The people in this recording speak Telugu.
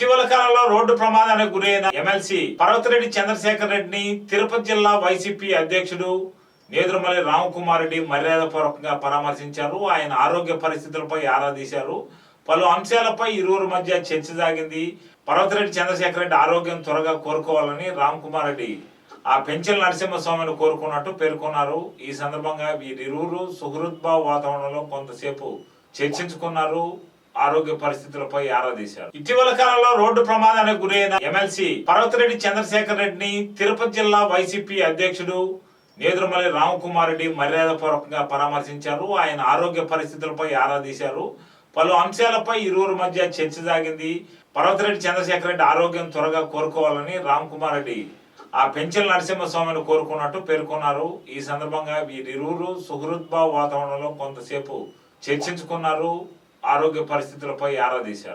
ఇటీవల కాలంలో రోడ్డు ప్రమాదానికి గురైన ఎమ్మెల్సీ పర్వతిరెడ్డి చంద్రశేఖర్ రెడ్డిని తిరుపతి జిల్లా వైసీపీ అధ్యక్షుడు నేదురుమల్లి రామకుమార్ రెడ్డి మర్యాదపూర్వకంగా పరామర్శించారు. ఆయన ఆరోగ్య పరిస్థితులపై ఆరా తీశారు. పలు అంశాలపై ఇరువురు మధ్య చర్చ సాగింది. పర్వతిరెడ్డి చంద్రశేఖర్ రెడ్డి ఆరోగ్యం త్వరగా కోరుకోవాలని రామకుమార్ రెడ్డి ఆ పెంచల్ నరసింహస్వామిని కోరుకున్నట్టు పేర్కొన్నారు. ఈ సందర్భంగా వీరిరువురు సుహృద్భావ వాతావరణంలో కొంతసేపు చర్చించుకున్నారు. ఆరోగ్య పరిస్థితులపై ఆరా తీశారు. ఇటీవల కాలంలో రోడ్డు ప్రమాదానికి గురైన ఎమ్మెల్సీ పర్వతిరెడ్డి చంద్రశేఖర్ రెడ్డిని తిరుపతి జిల్లా వైసీపీ అధ్యక్షుడు నేదురుమల్లి రామకుమార్ రెడ్డి మర్యాదపూర్వకంగా పరామర్శించారు. ఆయన ఆరోగ్య పరిస్థితులపై ఆరా తీశారు. పలు అంశాలపై ఇరువురు మధ్య చర్చ సాగింది. పర్వతిరెడ్డి చంద్రశేఖర్ రెడ్డి ఆరోగ్యం త్వరగా కోరుకోవాలని రామకుమార్ రెడ్డి ఆ పెంచల్ నరసింహస్వామిని కోరుకున్నట్టు పేర్కొన్నారు. ఈ సందర్భంగా వీరిరువురు సుహృద్భావ వాతావరణంలో కొంతసేపు చర్చించుకున్నారు. ఆరోగ్య పరిస్థితులపై ఆరా తీశారు